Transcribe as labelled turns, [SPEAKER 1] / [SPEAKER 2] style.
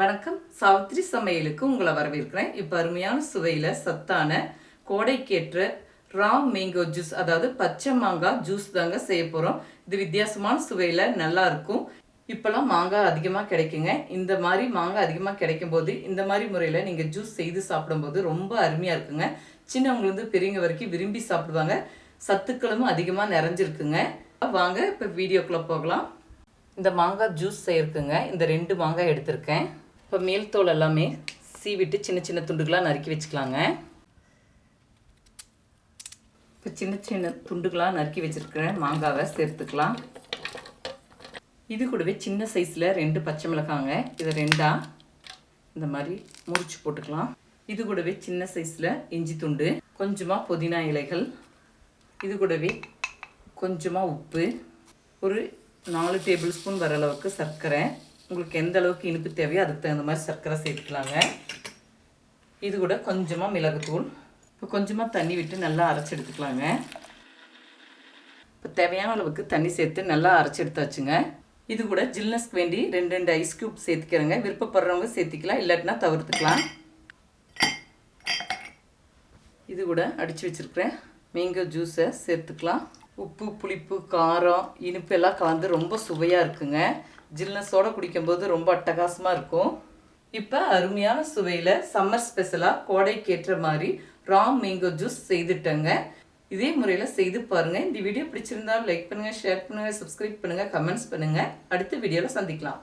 [SPEAKER 1] வணக்கம். சாவித்ரி சமையலுக்கு உங்களை வரவேற்கிறேன். இப்போ அருமையான சுவையில் சத்தான கோடைக்கேற்ற ரா மேங்கோ ஜூஸ் அதாவது பச்சை மாங்காய் ஜூஸ் தாங்க செய்ய போகிறோம் இது வித்தியாசமான சுவையில் நல்லா இருக்கும். இப்போல்லாம் மாங்காய் அதிகமாக கிடைக்குங்க. இந்த மாதிரி மாங்காய் அதிகமாக கிடைக்கும் போது இந்த மாதிரி முறையில் நீங்கள் ஜூஸ் செய்து சாப்பிடும்போது ரொம்ப அருமையாக இருக்குங்க. சின்னவங்கலேருந்து பெரியவங்க வரைக்கும் விரும்பி சாப்பிடுவாங்க. சத்துக்களும் அதிகமாக நிறைஞ்சிருக்குங்க. வாங்க இப்போ வீடியோக்குள்ளே போகலாம். இந்த மாங்காய் ஜூஸ் செய்யறதுங்க இந்த ரெண்டு மாங்காய் எடுத்திருக்கேன். இப்போ மேல் தோல் எல்லாமே சீவிட்டு சின்ன சின்ன துண்டுகளாக நறுக்கி வச்சுக்கலாங்க. இப்போ சின்ன சின்ன துண்டுகளாக நறுக்கி வச்சுருக்கிற மாங்காவை சேர்த்துக்கலாம். இது கூடவே சின்ன சைஸில் ரெண்டு பச்சை மிளகாங்க. இதை ரெண்டாக இந்த மாதிரி முறிச்சு போட்டுக்கலாம். இது கூடவே சின்ன சைஸில் இஞ்சி துண்டு கொஞ்சமாக புதினா இலைகள் இது கூடவே கொஞ்சமாக உப்பு ஒரு நாலு டேபிள் ஸ்பூன் வர அளவுக்கு சர்க்கரை உங்களுக்கு எந்த அளவுக்கு இனிப்பு தேவையோ அதுக்கு தகுந்த மாதிரி சர்க்கரை சேர்த்துக்கலாங்க. இது கூட கொஞ்சமாக மிளகுத்தூள். இப்போ கொஞ்சமாக தண்ணி விட்டு நல்லா அரைச்சி எடுத்துக்கலாங்க. இப்போ தேவையான அளவுக்கு தண்ணி சேர்த்து நல்லா அரைச்சி எடுத்தாச்சுங்க. இது கூட ஜில்னஸ்க்கு வேண்டி ரெண்டு ரெண்டு ஐஸ் க்யூப் சேர்த்துக்கிறேங்க. விருப்பப்படுறவங்க சேர்த்திக்கலாம் இல்லாட்டினா தவிர்த்துக்கலாம். இது கூட அடித்து வச்சுருக்கிறேன். மேங்கோ ஜூஸை சேர்த்துக்கலாம். உப்பு புளிப்பு காரம் இனிப்பு எல்லாம் கலந்து ரொம்ப சுவையாக இருக்குங்க. ஜில்னஸோடு குடிக்கும்போது ரொம்ப அட்டகாசமாக இருக்கும். இப்போ அருமையான சுவையில் சம்மர் ஸ்பெஷலாக கோடைக்கேற்ற மாதிரி ராம் மேங்கோ ஜூஸ் செய்துட்டேங்க. இதே முறையில் செய்து பாருங்கள் இந்த வீடியோ பிடிச்சிருந்தா லைக் பண்ணுங்கள் ஷேர் பண்ணுங்கள் சப்ஸ்கிரைப் பண்ணுங்கள் கமெண்ட்ஸ் பண்ணுங்கள் அடுத்த வீடியோவில் சந்திக்கலாம்.